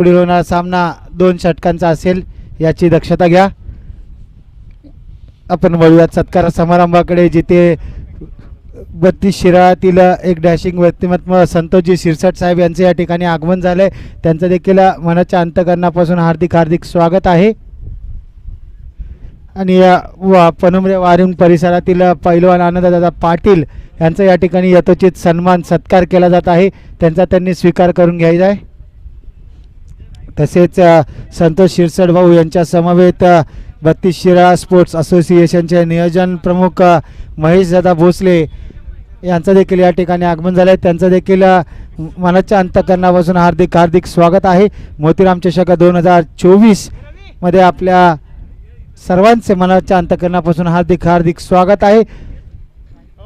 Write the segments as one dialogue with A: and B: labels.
A: पुढील होणारा सामना दोन षटकांचा असेल याची दक्षता घ्या. आपण वळूयात सत्कार समारंभाकडे जिथे बत्तीस शिराळातील एक डॅशिंग व्यक्तिमत्व संतोषजी शिरसाट साहेब यांचे या ठिकाणी आगमन झालंय. त्यांचं देखील मनाच्या अंतकरणापासून हार्दिक हार्दिक स्वागत आहे. आणि या वा पनुमरे वारिंग परिसरातील पैलवान आनंददादा पाटील यांचा या ठिकाणी यथोचित सन्मान सत्कार केला जात आहे. त्यांचा त्यांनी स्वीकार करून घ्यायचा आहे. तसेच संतोष शिरसट भाऊ यांच्या समवेत बत्तीस शिराळा स्पोर्ट्स असोसिएशनचे नियोजन प्रमुख महेश महेशदादा भोसले यांचं देखील या ठिकाणी आगमन झालं आहे त्यांचं देखील मनाच्या अंतकरणापासून हार्दिक हार्दिक स्वागत आहे. मोतीराम चषक दोन हजार चोवीसमध्ये आपल्या सर्वांचे मनाच्या अंतकरणापासून हार्दिक हार्दिक स्वागत आहे.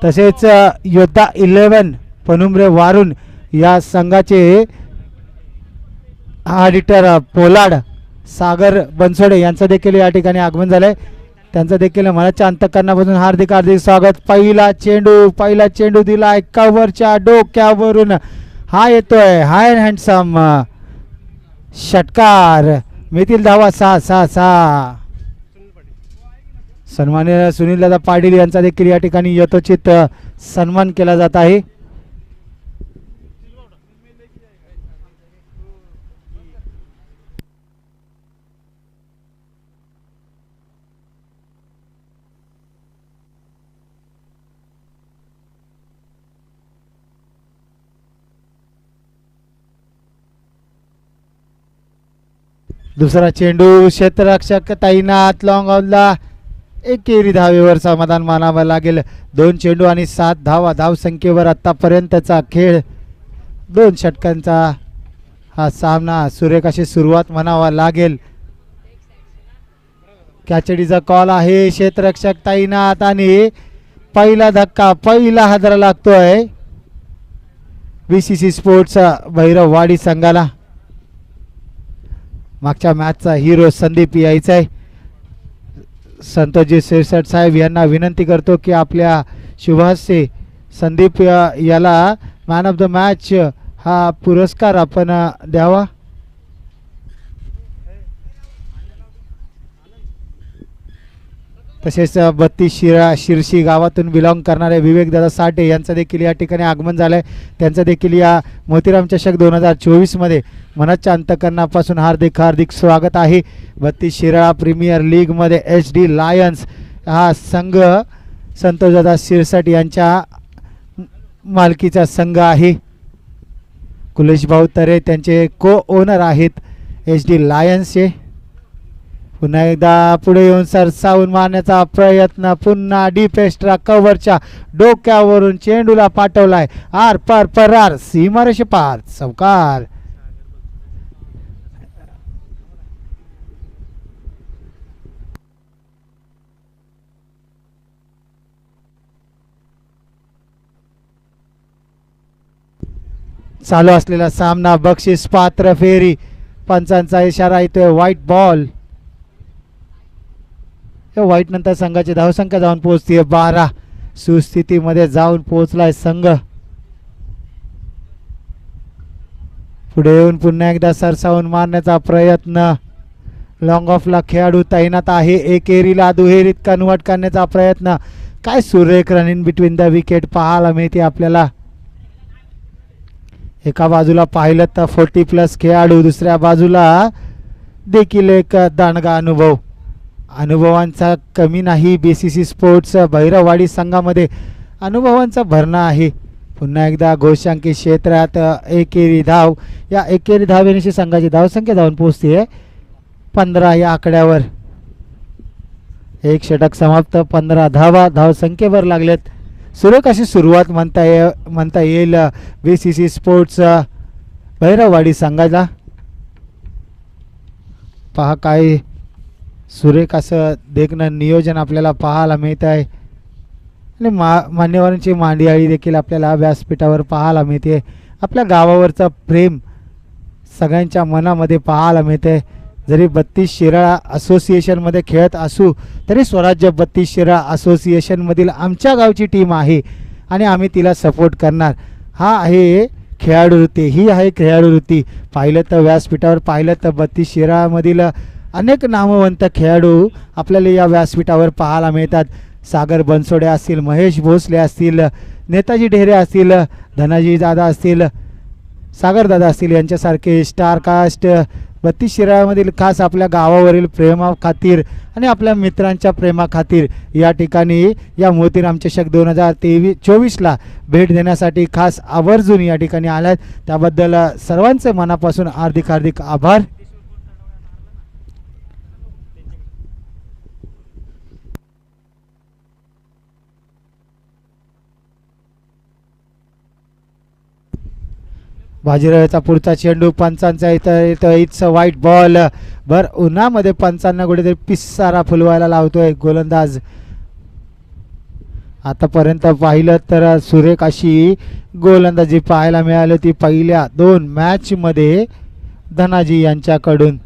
A: तसेच योद्धा इलेवन पनुमरे वारून या संघाचे ऑडिटर पोलाड सागर बनसोडे यांचं देखील या ठिकाणी आगमन झालं आहे त्यांचं देखील मनाच्या अंतकरणापासून हार्दिक हार्दिक स्वागत. पहिला चेंडू पहिला चेंडू दिला कव्हरच्या डोक्यावरून. हा येतोय हाय हँडसम षटकार मितील धावा सहा सहा सहा सन्मान्य सुनीलदादा पाटील यांचा देखील या ठिकाणी यथोचित सन्मान केला जात आहे. दुसरा चेंडू क्षेत्ररक्षक तैनात लॉंग ऑनला एकेरी धावेवर समाधान मानावं लागेल. दोन चेंडू आणि सात धावा धावसंख्येवर आत्तापर्यंतचा खेळ दोन षटकांचा हा सामना सुरेख अशी सुरुवात म्हणावा लागेल. कॅचडीचा कॉल आहे क्षेत्ररक्षक तैनात आणि पहिला धक्का पहिला हादरा लागतोय. B C C sports Bhairavwadi संघाला. मागच्या मॅचचा हिरो संदीप यायचा आहे संतोषजी शिरसट साहेब यांना विनंती करतो की आपल्या शुभास्य संदीप याला मॅन ऑफ द मॅच हा पुरस्कार आपण द्यावा. तसेच बत्तीस शिरा शिरशी गावातून बिलॉंग करणारे विवेकदादा साठे यांचं देखील या ठिकाणी आगमन झालं आहे त्यांचं देखील या मोतीराम चषक दोन हजार चोवीसमध्ये मनाच्या अंतकरणापासून हार्दिक हार्दिक स्वागत आहे. बत्तीस शिराळा प्रीमियर लीगमध्ये एच डी लायन्स हा संघ संतोषदादा शिरसाट यांच्या मालकीचा संघ आहे. कुलेश भाऊ तरे त्यांचे को ओनर आहेत. एच डी लायन्सचे पुन्हा एकदा पुढे येऊन सरसावून मारण्याचा प्रयत्न. पुन्हा डिपेस्ट्रा कव्हरच्या डोक्यावरून चेंडूला पाठवलाय. आर पर परार. सीमारेषे पार. चौकार. चालू असलेला सामना बक्षीस पात्र फेरी. पंचांचा इशारा येतोय व्हाईट बॉल व्हाईट नंतर संघाची धावसंख्या जाऊन पोहोचतीये. बारा. सुस्थितीमध्ये जाऊन पोहोचलाय संघ. पुढे येऊन पुन्हा एकदा सरसावून मारण्याचा प्रयत्न. लॉंग ऑफला खेळाडू तैनात आहे. एकेरीला दुहेरीत कन्वर्ट करण्याचा प्रयत्न. काय सुरेख रनिंग बिटवीन द विकेट पाहायला मिळते आपल्याला. एका बाजूला पाहिलं तर फोर्टी प्लस खेळाडू दुसऱ्या बाजूला देखील एक दांडगा अनुभव. अनुभवांचा कमी नाही B C C sports Bhairavwadi संघामध्ये अनुभवांचा भरणा आहे. पुन्हा एकदा घोषांकी क्षेत्रात एकेरी धाव. या एकेरी धावेनिशी संघाची धावसंख्या जाऊन पोहोचते पंधरा या आकड्यावर. एक षटक समाप्त पंधरा धावा धावसंख्येवर लागलेत. सुरेख अशी सुरुवात म्हणता ये म्हणता येईल? B C C sports Bhairavwadi संघाला पहा काय सुरेख असं देखणं नियोजन आपल्याला पाहायला मिळत आहे आणि मा मान्यवरांची मांडियाळी देखील आपल्याला व्यासपीठावर पाहायला मिळते. आपल्या गावावरचं प्रेम सगळ्यांच्या मनामध्ये पाहायला मिळते जरी बत्तीस शिराळा असोसिएशनमध्ये खेळत असू तरी स्वराज्य बत्तीस शिराळा असोसिएशनमधील आमच्या गावची टीम आहे आणि आम्ही तिला सपोर्ट करणार. हा आहे खेळाडू वृत्ती ही आहे खेळाडू वृत्ती. पाहिलं तर व्यासपीठावर पाहिलं तर बत्तीस शिराळामधील अनेक नामवंत खेळाडू आपल्याला या व्यासपीठावर पाहायला मिळतात. सागर बनसोडे असतील महेश भोसले असतील नेताजी ढेरे असतील धनाजी दादा असतील सागरदादा असतील यांच्यासारखे स्टार कास्ट बत्तीस शिराळामधील खास आपल्या गावावरील प्रेमाखातीर आणि आपल्या मित्रांच्या प्रेमाखातीर या ठिकाणी या मोतीराम चषक दोन हजार तेवीस चोवीसला भेट देण्यासाठी खास आवर्जून या ठिकाणी आल्यात त्याबद्दल सर्वांचे मनापासून हार्दिक हार्दिक आभार. बाजीरावचा पुढचा चेंडू पंचांचा इथं इथं इट्स व्हाईट बॉल बर उन्हामध्ये पंचांना कुठेतरी पिस्सारा फुलवायला लावतोय गोलंदाज. आतापर्यंत पाहिलं तर सुरेख अशी गोलंदाजी पाहायला मिळाली होती. पहिल्या दोन मॅचमध्ये धनाजी यांच्याकडून.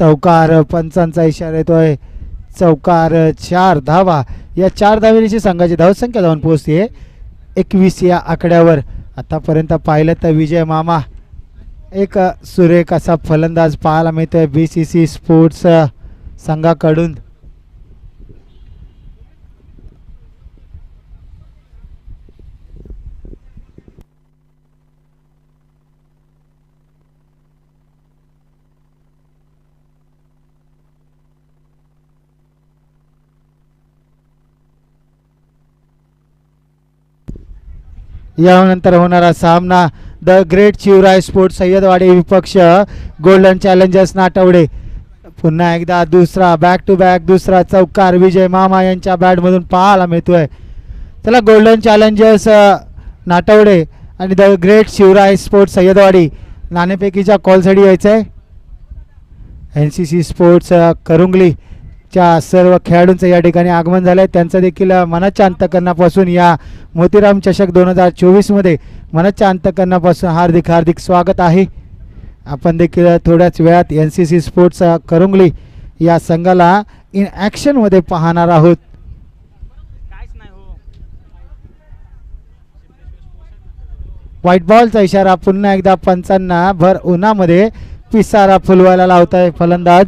A: चौकार पंचांचा इशारा येतोय. चौकार चार धावा. या चार धावेची संघाची धावसंख्या जाऊन पोहोचते. एकवीस या आकड्यावर. आतापर्यंत पाहिलं तर विजय मामा. एक सुरेख असा फलंदाज पाहायला मिळतोय. बी सी सी स्पोर्ट्स संघाकडून. यानंतर होणारा सामना the Great Shivray sport Sayyadwadi विपक्ष गोल्डन चॅलेंजर्स नाटवडे. पुन्हा एकदा दुसरा बॅक टू बॅक दुसरा चौकार विजय मामा यांच्या बॅटमधून पाहायला मिळतोय. चला गोल्डन चॅलेंजर्स नाटवडे आणि the Great Shivray sports Sayyadwadi. नाणेफेकीच्या कॉलसाठी यायचं आहे N C C sports Karungali. च्या सर्व खेळाडूंचं या ठिकाणी आगमन झालं आहे त्यांचं देखील मनाच्या अंतकरणापासून या मोतीराम चषक दोन हजार चोवीसमध्ये मनाच्या अंतकरणापासून हार्दिक हार्दिक स्वागत आहे. आपण देखील थोड्याच वेळात N C C sports Karungali या संघाला इन ॲक्शनमध्ये पाहणार आहोत.
B: काहीच नाही हो
A: व्हाईट बॉलचा इशारा पुन्हा एकदा पंचांना भर उन्हामध्ये पिसारा फुलवायला लावत आहे फलंदाज.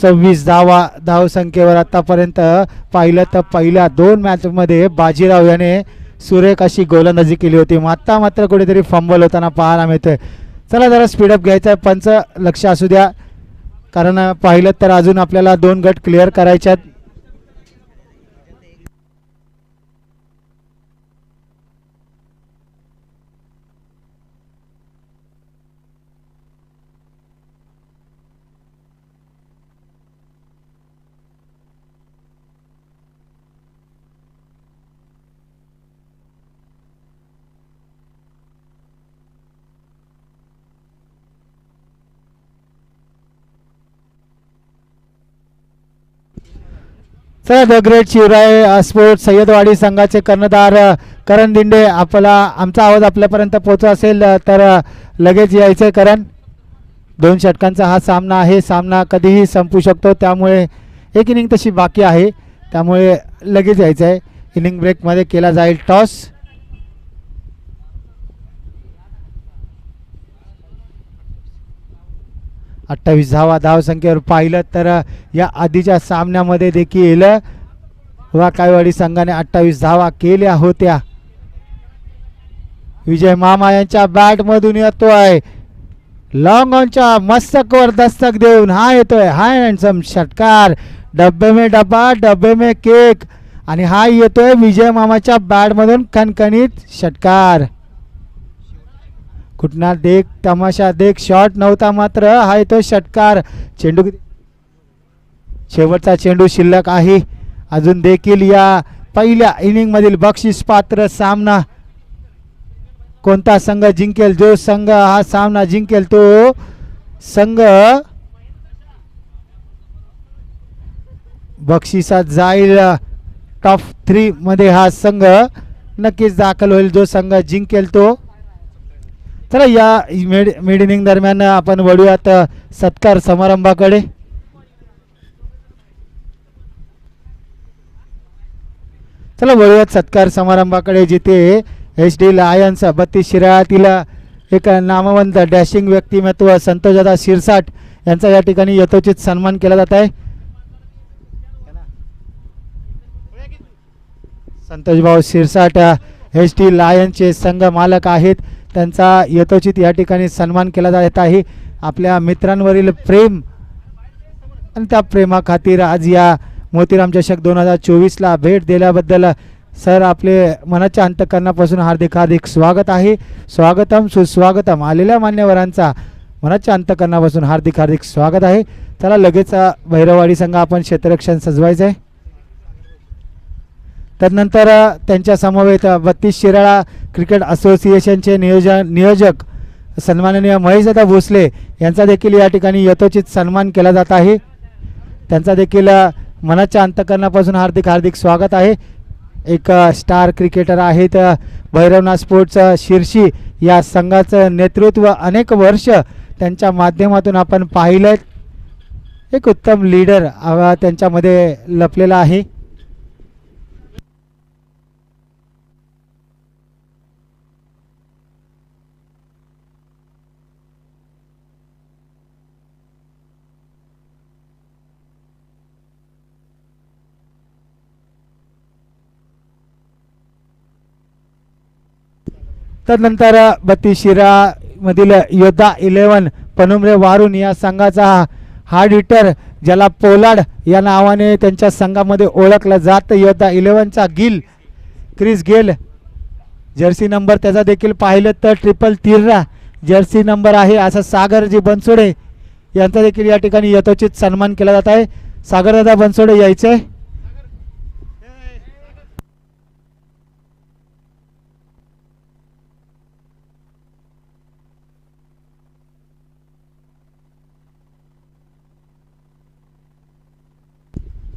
A: सव्वीस धावा धावसंख्येवर आतापर्यंत पाहिलं तर पहिल्या दोन मॅचमध्ये बाजीराव याने सुरेख अशी गोलंदाजी केली होती. आत्ता मात्र कुठेतरी फंबल होताना पाहायला मिळतोय. चला जरा स्पीडअप घ्यायचं आहे पंच लक्ष असू द्या. कारण पाहिलं तर अजून आपल्याला दोन गट क्लिअर करायच्यात तर the Great Shivray sport Sayyadwadi संघाचे कर्णधार करण दिंडे आपला आमचा आवाज आपल्यापर्यंत पोहोचत असेल uh, तर uh, लगेच यायचं करण. दोन षटकांचा हा सामना आहे. सामना कधीही संपू शकतो. त्यामुळे एक इनिंग तशी बाकी आहे. त्यामुळे लगेच यायचं आहे इनिंग ब्रेकमध्ये केला जाईल टॉस. अठ्ठावीस धावा धावसंख्येवर पाहिलं तर या आधीच्या सामन्यामध्ये देखील वाकाईवाडी संघाने अठ्ठावीस धावा केल्या होत्या. विजय मामा यांच्या बॅटमधून येतोय. लॉंग ऑनच्या मस्तकवर दस्तक देऊन हा येतोय. हाय हँडसम षटकार. डब्बे में डब्बा डब्बे में केक. आणि हा येतोय विजय मामाच्या बॅटमधून कणकणीत षटकार. कुठला देख तमाशा देख शॉट नव्हता मात्र हा येतो षटकार. चेंडू शेवटचा चेंडू शिल्लक आहे. अजून देखील या पहिल्या इनिंगमधील बक्षीस पात्र सामना. कोणता संघ जिंकेल? जो संघ हा सामना जिंकेल तो संघ बक्षिसात जाईल. टॉप थ्री मध्ये हा संघ नक्कीच दाखल होईल. जो संघ जिंकेल तो चला या मेड मिड इनिंग दरम्यान आपण वळूयात सत्कार समारंभाकडे. चला वळूयात सत्कार समारंभाकडे जिथे एच डी लायन्स बत्तीस शिराळातील एक नामवंत डॅशिंग व्यक्तिमत्व संतोषदादा शिरसाट यांचा या ठिकाणी यथोचित सन्मान केला जात आहे. संतोषभाऊ शिरसाट एच डी लायनचे संघ मालक आहेत. त्यांचा यथोचित या ठिकाणी सन्मान केला जात आहे. आपल्या मित्रांवरील प्रेम आणि त्या प्रेमाखातीर आज या मोतीराम चषक दोन हजार चोवीसला भेट दिल्याबद्दल सर आपले मनाच्या अंतकरणापासून हार्दिक हार्दिक स्वागत आहे. स्वागतम सुस्वागतम आलेल्या मान्यवरांचा मनाच्या अंतकरणापासून हार्दिक हार्दिक स्वागत आहे. त्याला लगेच भैरववाडी भैरवाडी संघ आपण क्षेत्ररक्षण सजवायचं आहे त्यानंतर त्यांच्यासमवेत त्यांच्या समवेत बत्तीस शिराळा क्रिकेट असोसिएशनचे नियोजन नियोजक सन्माननीय महेशदादा भोसले यांचा देखील या ठिकाणी यथोचित सन्मान केला जात आहे. त्यांचा देखील मनाच्या अंतकरणापासून हार्दिक हार्दिक स्वागत आहे. एक स्टार क्रिकेटर आहेत भैरवनाथ स्पोर्ट्स अ, शिर्शी. या संघाचं नेतृत्व अनेक वर्ष त्यांच्या माध्यमातून आपण पाहिलं एक उत्तम लीडर त्यांच्यामध्ये लपलेला आहे. तदनंतर बत्तीस शिरामधील योद्धा इलेवन पनुमरे वारून या संघाचा हार्ड हिटर ज्याला पोलाड या नावाने त्यांच्या संघामध्ये ओळखलं जात योद्धा इलेवनचा Gill Chris Gayle. Jersey number त्याचा देखील पाहिलं तर ट्रिपल तिर्रा जर्सी नंबर आहे असं सागरजी बनसोडे यांचा देखील या ठिकाणी यथोचित सन्मान केला जात आहे. सागरदादा बनसोडे यायचे.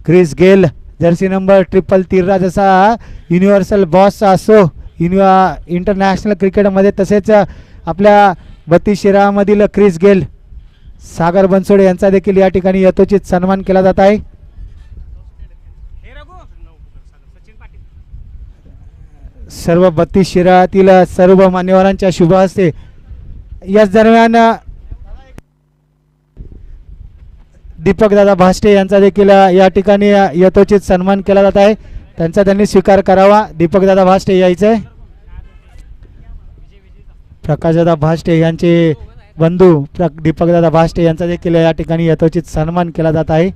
A: Chris Gayle jersey number triple तिर्रा जसा युनिव्हर्सल बॉस असो युनिव्हा इंटरनॅशनल क्रिकेटमध्ये तसेच आपल्या बत्तीस शिरामधील क्रिस गेल सागर बनसोडे यांचा देखील या ठिकाणी यथोचित सन्मान केला जात आहे. सर्व बत्तीस शिरातील सर्व मान्यवरांच्या शुभ हस्ते याच दरम्यान दीपक दादा भाष्टे यांचा देखील या ठिकाणी यथोचित सन्मान केला जात आहे. त्यांचा त्यांनी स्वीकार करावा. दीपक दादा भाष्टे यायचं. आहे प्रकाशदादा भाष्टे यांचे बंधू प्र दीपकदादा भाष्टे यांचा देखील या ठिकाणी यथोचित सन्मान केला जात आहे.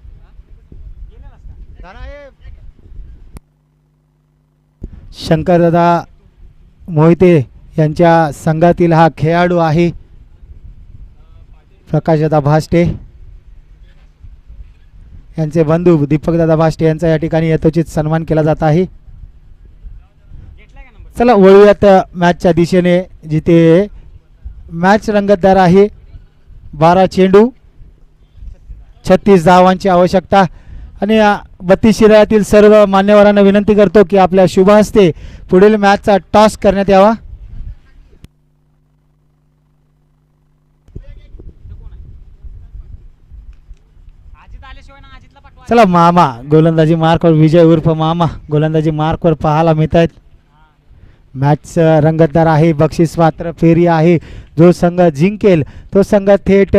A: शंकरदादा मोहिते यांच्या संघातील हा खेळाडू आहे. प्रकाशदादा भाष्टे यांचे बंधू दीपकदादा भाष्टे यांचा या ठिकाणी यथोचित सन्मान केला जात आहे. चला वळूयात मॅचच्या दिशेने जिथे मॅच रंगतदार आहे बारा चेंडू छत्तीस धावांची आवश्यकता आणि बत्तीस शिरायातील सर्व मान्यवरांना विनंती करतो की आपल्या शुभ हस्ते पुढील मॅचचा टॉस करण्यात यावा. चला मामा. गोलंदाजी मार्कवर विजय उर्फ मामा. गोलंदाजी मार्कवर पाहायला मिळत आहेत मॅच रंगतदार आहे बक्षीस पात्र फेरी आहे. जो संघ जिंकेल तो संघ थेट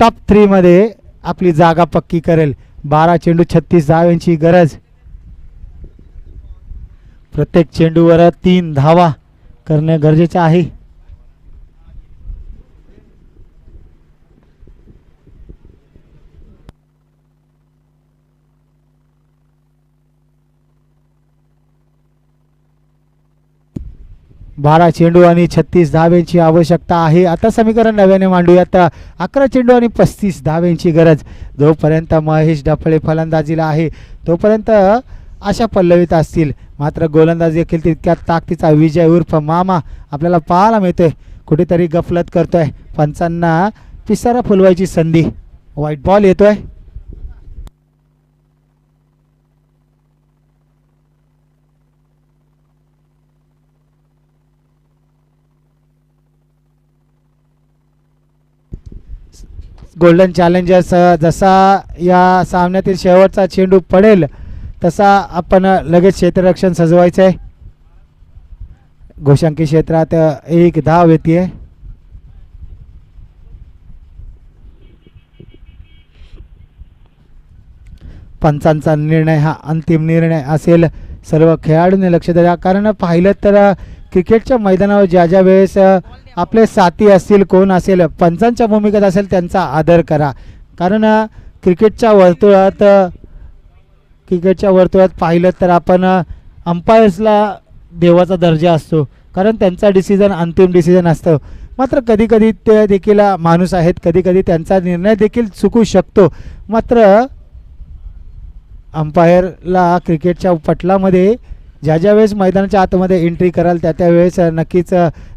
A: टॉप थ्रीमध्ये आपली जागा पक्की करेल. बारा चेंडू छत्तीस धाव्यांची गरज. प्रत्येक चेंडूवर तीन धावा करणे गरजेचे आहे. बारा चेंडू आणि छत्तीस धाव्यांची आवश्यकता आहे. आता समीकरण नव्याने मांडूयात. अकरा चेंडू आणि पस्तीस धाव्यांची गरज. जोपर्यंत महेश डफळे फलंदाजीला आहे तोपर्यंत अशा पल्लवीत असतील. मात्र गोलंदाजी देखील तितक्या ताकदीचा विजय उर्फ मामा आपल्याला पाहायला मिळतोय. कुठेतरी गफलत करतोय. पंचांना पिसारा फुलवायची संधी. व्हाईट बॉल येतोय. गोल्डन चॅलेंजर्स जसा या सामन्यातील शेवटचा चेंडू पडेल तसा आपण लगेच क्षेत्ररक्षण सजवायचं आहे घोषांकी क्षेत्रात एक धाव येते पंचांचा निर्णय हा अंतिम निर्णय असेल. सर्व खेळाडूंनी लक्ष द्या कारण पाहिलं तर क्रिकेटच्या मैदानावर ज्या ज्या वेळेस आपले साथी असतील कोण असेल पंचांच्या भूमिकेत असेल त्यांचा आदर करा. कारण क्रिकेटच्या वर्तुळात क्रिकेटच्या वर्तुळात पाहिलं तर आपण अंपायर्सला देवाचा दर्जा असतो. कारण त्यांचा डिसिजन अंतिम डिसिजन असतं. मात्र कधीकधी ते देखील माणूस आहेत. कधीकधी त्यांचा निर्णय देखील चुकू शकतो. मात्र अंपायरला क्रिकेटच्या पटलामध्ये ज्या ज्या वेळेस मैदानाच्या आतमध्ये एंट्री कराल त्या त्या वेळेस नक्कीच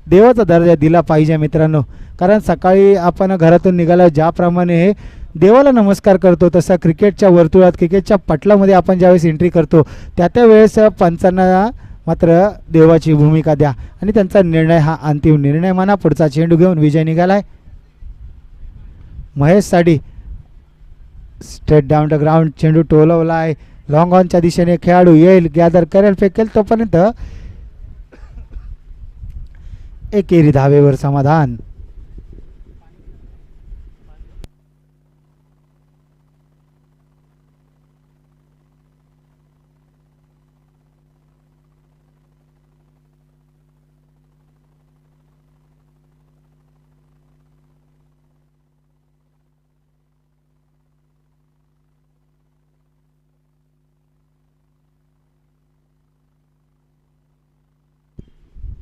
A: देवाचा दर्जा दिला पाहिजे मित्रांनो. कारण सकाळी आपण घरातून निघालो ज्याप्रमाणे देवाला नमस्कार करतो तसा क्रिकेटच्या वर्तुळात क्रिकेटच्या पटलामध्ये आपण ज्यावेळेस एंट्री करतो त्या त्या वेळेस पंचांना मात्र देवाची भूमिका द्या. आणि त्यांचा निर्णय हा अंतिम निर्णय म्हणा. पुढचा चेंडू घेऊन Vijay निघालाय. Mahesh Sadi straight down the ground चेंडू टोलवला आहे लॉंग ऑनच्या दिशेने खेळाडू येईल गॅदर करेल फेकेल तोपर्यंत एकेरी धावेवर समाधान.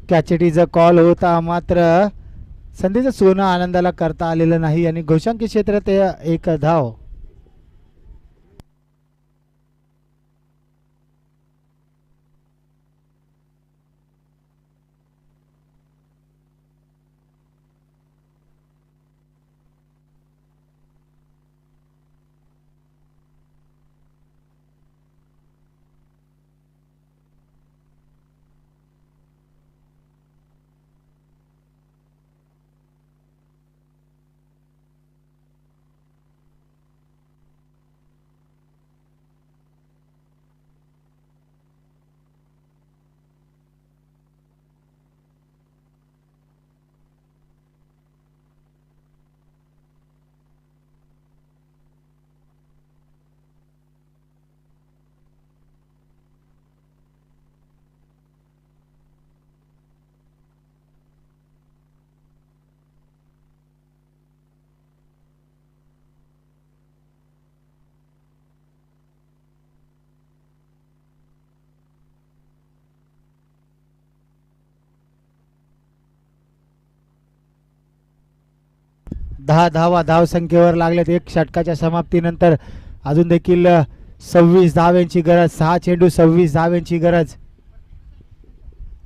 A: कॅचेटीचा कॉल होता मात्र संधीचं सोनं आनंदाला करता आलेलं नाही आणि घोषांकी क्षेत्रात एक धाव. दहा धावा धावसंख्येवर लागल्यात. एक षटकाच्या समाप्तीनंतर अजून देखील सव्वीस धाव्यांची गरज सहा चेंडू सव्वीस धाव्यांची गरज.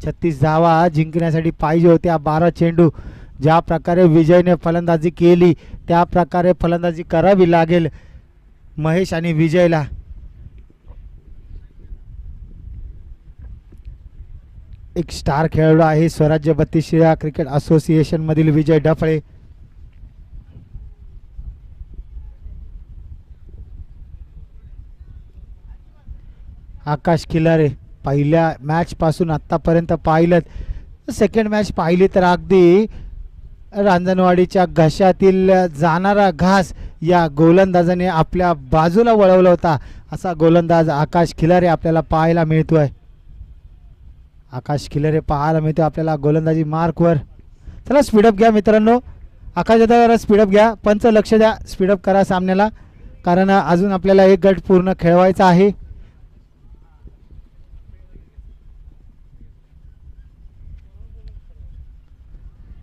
A: छत्तीस धावा जिंकण्यासाठी पाहिजे होत्या बारा चेंडू. ज्या प्रकारे विजयने फलंदाजी केली त्या प्रकारे फलंदाजी करावी लागेल महेश आणि विजयला. एक स्टार खेळाडू आहे स्वराज्य बत्तीसशिरा क्रिकेट असोसिएशन मधील विजय डफळे आकाश खिलारे पहिल्या मॅचपासून आत्तापर्यंत पाहिलं. सेकंड मॅच पाहिली तर अगदी रांजणवाडीच्या घशातील जाणारा घास या गोलंदाजाने आपल्या बाजूला वळवला होता. असा गोलंदाज आकाश खिलारे आपल्याला पाहायला मिळतोय. आकाश खिलारे पाहायला मिळतो आपल्याला गोलंदाजी मार्कवर चला स्पीडअप घ्या मित्रांनो. आकाश दादा स्पीडअप घ्या. पंच लक्ष द्या. स्पीडअप करा सामन्याला. कारण अजून आपल्याला एक गट पूर्ण खेळवायचा आहे.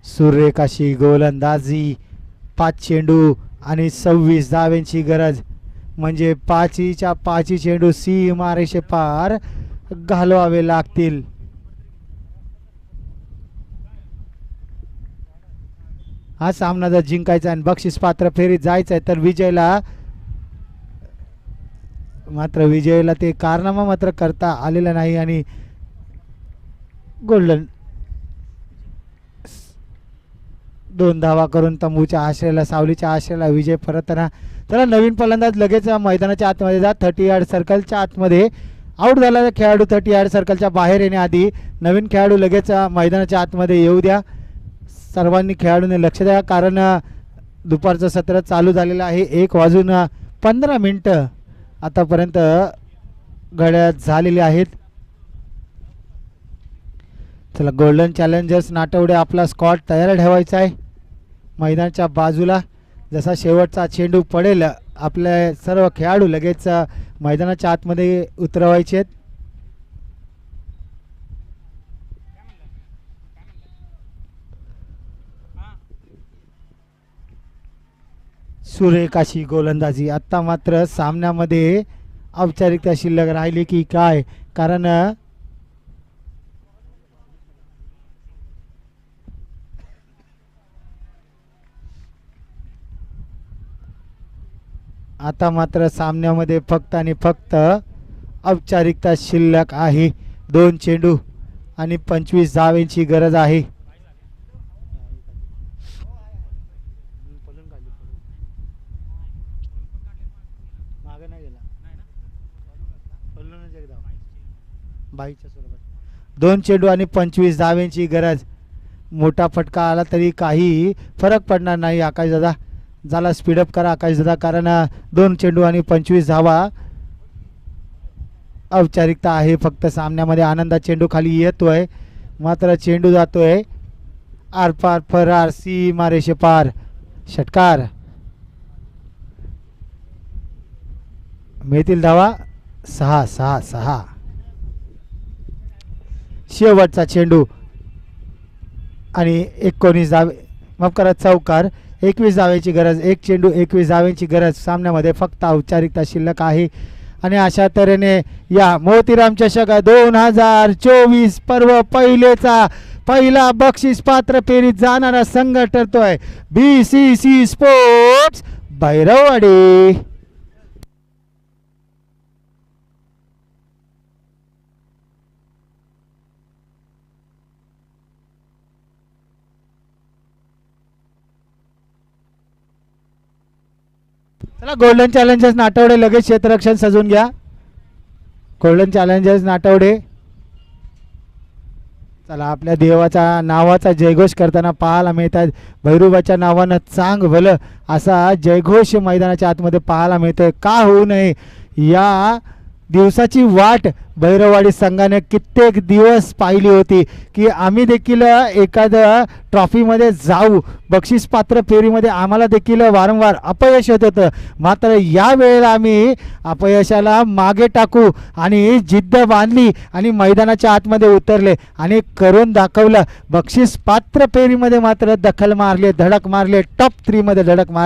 A: सूर्यरेखाशी गोलंदाजी पाच चेंडू आणि सव्वीस धाव्यांची गरज. म्हणजे पाचीच्या पाची चेंडू सी मारेशे पार घालवावे लागतील. हा सामना जर जिंकायचा आणि बक्षीस पात्र फेरीत जायचं आहे तर विजयला मात्र विजयला ते कारनामा मात्र करता आलेला नाही आणि गोल्डन दोन धावा करून तंबूच्या आश्रयाला सावलीच्या आश्रयाला विजय परतना त्याला नवीन फलंदाज लगेच मैदानाच्या आतमध्ये जा. थर्टी यार्ड सर्कलच्या आतमध्ये आऊट झालेला खेळाडू थर्टी यार्ड सर्कलच्या बाहेर येण्याआधी नवीन खेळाडू लगेच मैदानाच्या आतमध्ये येऊ द्या. सर्वांनी खेळाडूने लक्ष द्या कारण दुपारचं सत्र चालू झालेलं आहे. एक वाजून पंधरा मिनटं आतापर्यंत घड्या झालेले आहेत. चला गोल्डन चॅलेंजर्स नाटवडे आपला स्कॉट तयार ठेवायचा आहे. मैदानाच्या बाजूला जसा शेवटचा चेंडू पडेल आपले सर्व खेळाडू लगेच मैदानाच्या आतमध्ये उतरवायचे आहेत.
B: काय
A: गोलंदाजी. आत्ता मात्र सामन्यामध्ये औपचारिकता शिल्लक राहिली की काय? कारण आता मात्र सामन्यामध्ये फक्त आणि फक्त औपचारिकता शिल्लक आहे. दोन चेंडू आणि पंचवीस धावेंची गरज आहे. नाही गेला. दोन चेंडू आणि पंचवीस धावेंची गरज. मोठा फटका आला तरी काही फरक पडणार नाही आकाशदादा. झाला स्पीडअप करा आकाशदादा कारण दोन चेंडू आणि पंचवीस धावा. औपचारिकता आहे फक्त सामन्यामध्ये आनंदा चेंडू खाली येतोय. मात्र चेंडू जातोय. आर पार फरार सी मारेशे पार षटकार. मिळतील धावा? सहा सहा सहा. शेवटचा चेंडू. आणि एकोणीस धावे. माफ करा चौकार. एकवीस धावेची गरज एक चेंडू एकवीस धावेची गरज. सामन्यामध्ये फक्त औपचारिकता शिल्लक आहे. आणि अशा तऱ्हेने या मोतीराम चषक दोन हजार चोवीस पर्व पहिलेचा पहिला बक्षीस पात्र फेरीत जाणारा संघ ठरतोय. B C C sports Bhairavwadi. चला गोल्डन चॅलेंजर्स नाटवडे लगेच क्षेत्ररक्षण सजून घ्या. Golden Challengers Natwade. चला आपल्या देवाचा नावाचा जयघोष करताना पाहायला मिळतात भैरूबाच्या नावानं चांग भलं असा जयघोष मैदानाच्या आतमध्ये पाहायला मिळतोय. का होऊ नये? या दिवसाची वाट भैरववाडी संघाने कित्येक दिवस पाहिली होती की आम्ही देखील एखादं ट्रॉफीमध्ये जाऊ. बक्षीस पात्र फेरीमध्ये आम्हाला देखील वारंवार अपयश येत होतं. मात्र या वेळेला आम्ही अपयशाला मागे टाकू आणि जिद्द बांधली आणि मैदानाच्या आतमध्ये उतरले आणि करून दाखवलं. बक्षीस पात्र फेरीमध्ये मात्र दखल मारली धडक मारले टॉप थ्रीमध्ये धडक मार